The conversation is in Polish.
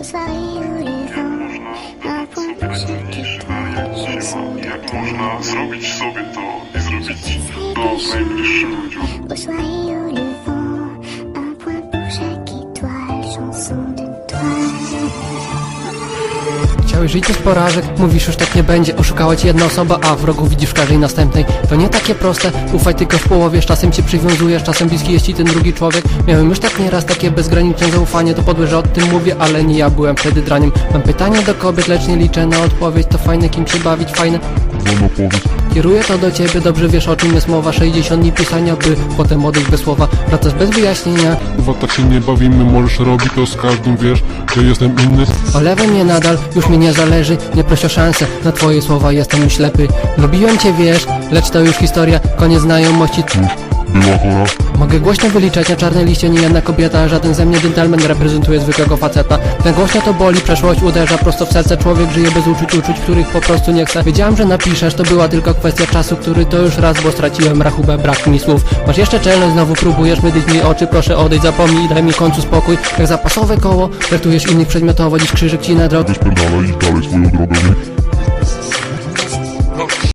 Un soirée où le vent, un point pour chaque étoile, chanson de toi. Chciałeś żyć bez porażek, mówisz już tak nie będzie. Oszukała jedna osoba, a wrogu widzisz w każdej następnej. To nie takie proste, ufaj tylko w połowie. Czasem cię przywiązujesz, czasem bliski jest ci ten drugi człowiek. Miałem już tak nieraz takie bezgraniczne zaufanie. To podłe, że o tym mówię, ale nie ja byłem wtedy draniem. Mam pytanie do kobiet, lecz nie liczę na odpowiedź. To fajne, kim się bawić, fajne. Powiedz. Kieruję to do ciebie, dobrze wiesz o czym jest mowa. 60 dni pisania, by potem odejść bez słowa. Wracasz bez wyjaśnienia. Chyba tak się nie bawimy, możesz robić to z każdym, wiesz, że jestem inny. Olewaj mnie nadal, już mi nie zależy. Nie proś o szansę, na twoje słowa jestem ślepy. Lubiłem cię, wiesz, lecz to już historia. Koniec znajomości. Mogę głośno wyliczać na czarnej liście Nie jedna kobieta, żaden ze mnie gentleman reprezentuje zwykłego faceta. Ten głośno to boli, przeszłość uderza prosto w serce. Człowiek żyje bez uczuć, uczuć, których po prostu nie chce. Wiedziałem, że napiszesz, to była tylko kwestia czasu Który to już raz, bo straciłem rachubę, brak mi słów. Masz jeszcze czelność, znowu próbujesz mydlić mi oczy. Proszę odejdź, zapomnij daj mi końcu spokój. Jak zapasowe koło, traktujesz innych przedmiotowo Dziś krzyżyk ci na pedala i dalej swoją drogę?